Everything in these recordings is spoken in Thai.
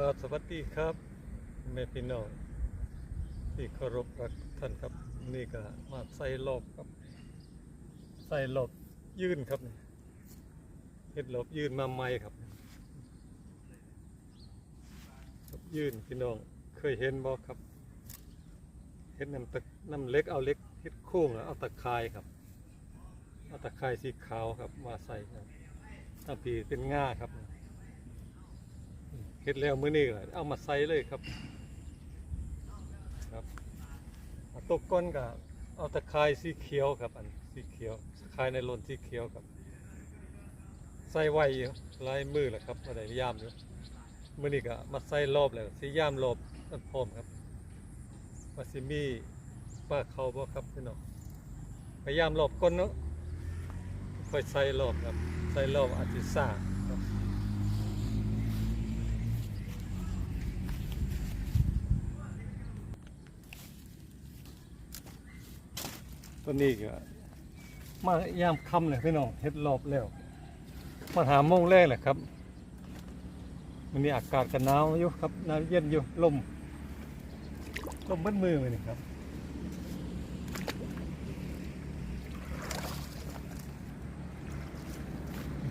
ครับสวัสดีครับแม่พี่น้องที่เคารพรักท่านครับ นี่ก็มาใส่รอบครับ ใส่รอบยื่นครับเฮ็ดรอบยื่นมาใหม่ครับรอบยื่นพี่น้องเคยเห็นบ่ครับเฮ็ดน้ำตะน้ำเล็กเอาเล็กเฮ็ดโค้งแล้วเอาตะไคร้ครับเอาตะไคร้สีขาวครับมาใส่ครับตั้งปีเป็นง่าครับ เฮ็ดแล้วมื้อนี้ก็เอามาใส่เลยครับ ครับเอาตกก้นก็เอาตะไคร้สีเขียวครับ อันสีเขียวตะไคร้ในลนสีเขียวครับ ใส่ไว้ลายมือแหละครับมาได้ย่ามอยู่มื้อนี้ก็มาใส่รอบแล้วสิย่ามรอบมันพร้อมครับว่าสิมีป้าเขาบ่ครับพี่น้องพยายามรอบก้นเนาะค่อยใส่รอบครับ ใส่รอบอาจสิซ่ารับ ตัวนี้ก็มายามค่ำเลยพี่น้องเฮ็ดรอบแล้ว มาหาโมงแรกแหละครับมันนี้อากาศก็หนาวอยู่ครับหนาวเย็นอยู่ลมลมมืดมือเลยนี่ครับ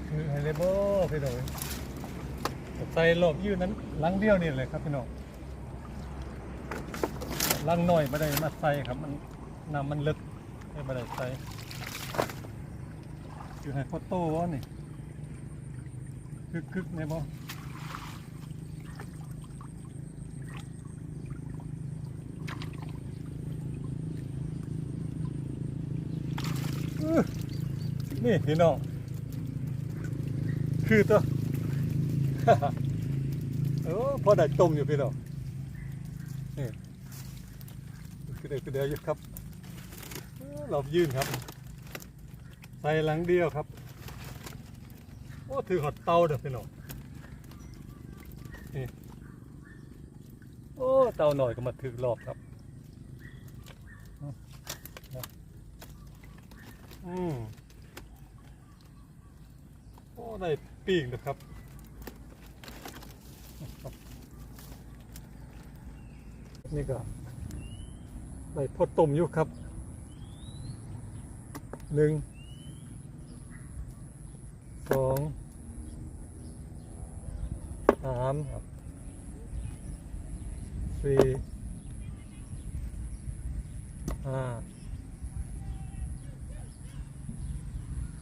คือไฮเลโบอพี่น้องใส่รอบยืนนั้นลังเดียวนี่เลยครับพี่น้องลังหน้อยไม่ได้มาใส่ครับมันน้ำมันลึก ไม่มาได้ใส่อยู่ให้โคโต้วะนี่คึกคึกๆในบ่อื้อนี่พี่น้องคือตัวโอ้พอได้ต้มอยู่พี่น้องนี่คือเดี๋ยวคือเดียวอยู่ครับ รอบยืนครับ ใส่หลังเดียวครับ โอ้ถือหอดเตาเด้อพี่น้องนี่โอ้เตาหน่อยก็มาถือรอบครับอืมโอ้ได้ปีกนะครับนี่ก็ได้พดต้มอยู่ครับ หนึ่งสองสามสี่ห้า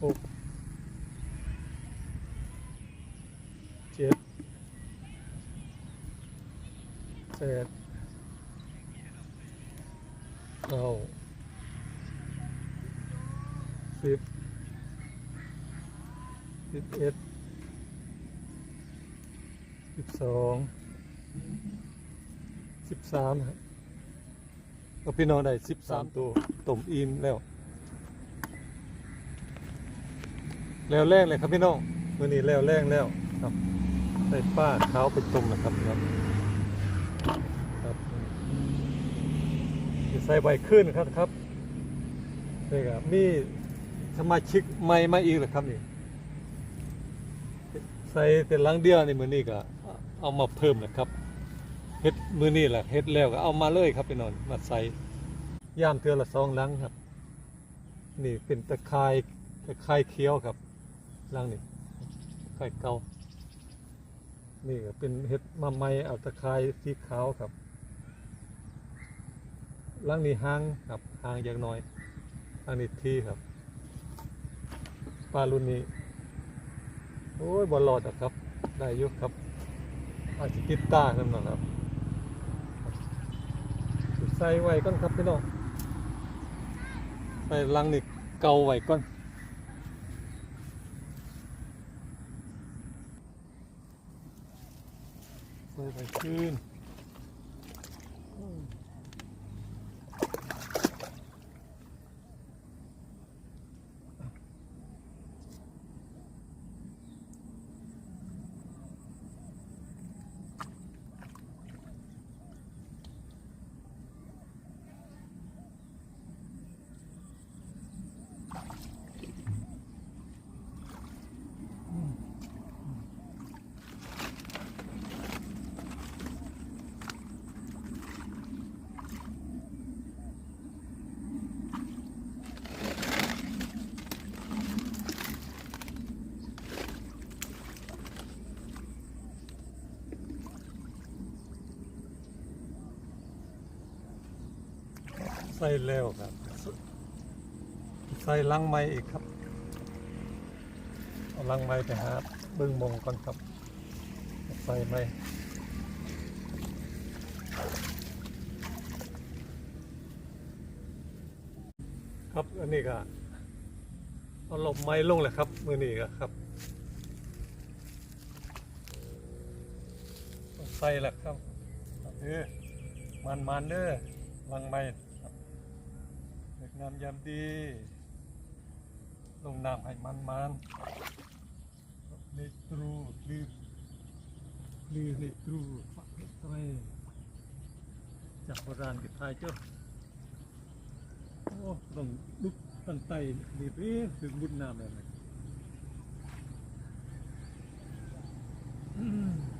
หกเจ็ดแปดเก้า สิบสิบเอ็ดสิบสองสิบสามครับก็พี่น้องได้สิบสามตัวต้มอินแล้ว แล้วแรงเลยครับพี่น้องวันนี้แล้วแรงแล้วครับใส่ป้าขาวไปต้มนะครับครับครับสิใส่ใบขึ้นครับครับนี่ครับมีส มาชิกใหม่มาอีกเหรอครับนี่ใส่แต่ลังเดียวนี่มือนี้ก็เอามาเพิ่มนะครับเฮ็ดมือนี้แหละเฮ็ดแล้วก็เอามาเลยครับไปนอนมาใส่ย่ามเทือละสองลังครับ นี่เป็นตะไคร้ตะไคร้เคี้ยวครับลังนี่ไคร้เก่านี่ก็เป็นเฮ็ดมาใหม่เอาตะไคร้สีขาวครับลังนี้ห่างครับหางอย่างน้อยอันนี้ที่ครับ ปลารุ่นนี้ โอ้ยบอลลอดอะครับ ได้ยุครับอาจจะติดตาขึ้นมาครับใส่ไว้ก่อนครับพี่น้องใส่ลังนี่เกาไว้ก่อนใส่ไปขึ้น ค ส่แล้วครับใส่ลังไม้อีกครับเอาลังไม้ไปหาเบิ้งมงก่อนครับใส่ไม้ครับอันนี้ก็เอาลมไม้ลงเลยครับมือนี้ก็ครับใส่แหละครับเออมันมันๆเด้อลังไม้ ด็กงามยามดี ลงน้ำให้มันมันเลตรูลืมลือเลตรูฝักเตยจากโบราณกับไทยเจ้าโอ้ต้องลุกตั้งใจดีเพื่ถึงบุญน้ำเลยอืม